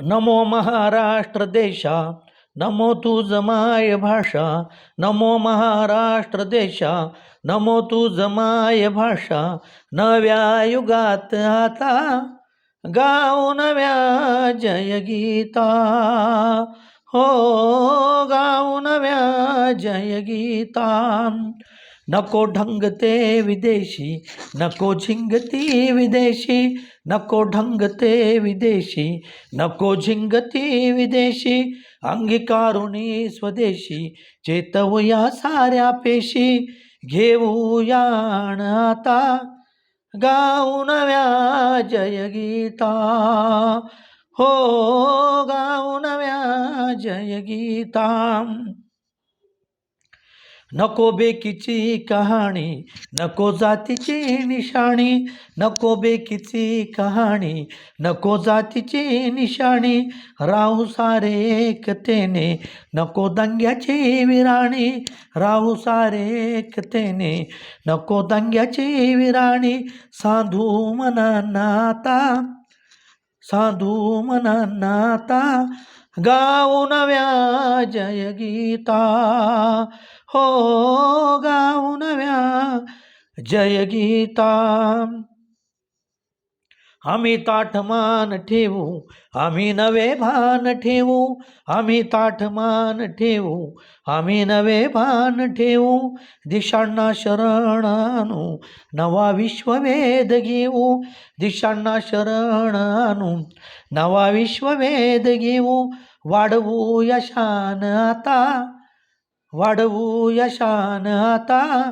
नमो महाराष्ट्र देशा नमो तुझ माय भाषा नमो महाराष्ट्र देशा नमो तुझ माय भाषा नव्या युगात आता गाऊ नव्या जयगीता. हो गाऊ नव्या जयगीता. नको ढंगते विदेशी नको झिंगती विदेशी नको ढंगते विदेशी नको झिंगती विदेशी, अंगीकारुणी स्वदेशी चेतवया साऱ्या पेशी घेऊयाण आता, गाऊ नव्या जयगीता हो गाऊ नव्या जयगीता नको बेकीची कहाणी नको जातीची निशाणी नको बेकीची कहाणी नको जातीची निशाणी राहू सारे एकतेने नको दंग्याची विराणी राहू सारे एकतेने नको दंग्याची विराणी साधू मनाता साधू मनाता गाऊ नव्या जय गीता हो गाऊन नव्या जयगीता. आम्ही ताठमान ठेवू आम्ही नवे भान ठेवू आम्ही ताठमान ठेवू आम्ही नवे भान ठेवू. दिशांना शरण आणू नवा विश्ववेद घेऊ. दिशांना शरण आणू नवा विश्ववेद घेऊ. वाढवू यशान आता वाढवू यशान आता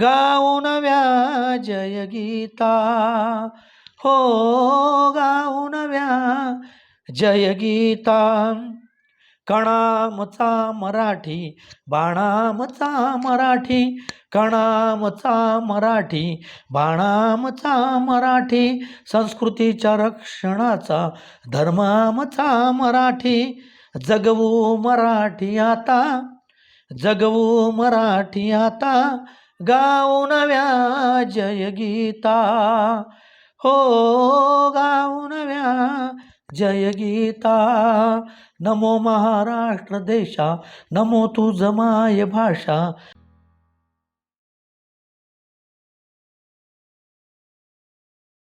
गाऊनव्या जय गीता. हो गाऊन व्या जय गीता. कणामचा मराठी बाणामचा मराठी कणामचा मराठी बाणामचा मराठी संस्कृतीच्या रक्षणाचा धर्मामचा मराठी जगवू मराठी आता. जगवू मराठी आता गाऊ नव्या जयगीता. हो गाऊ नव्या जयगीता. नमो महाराष्ट्र देशा नमो तुझ माय भाषा.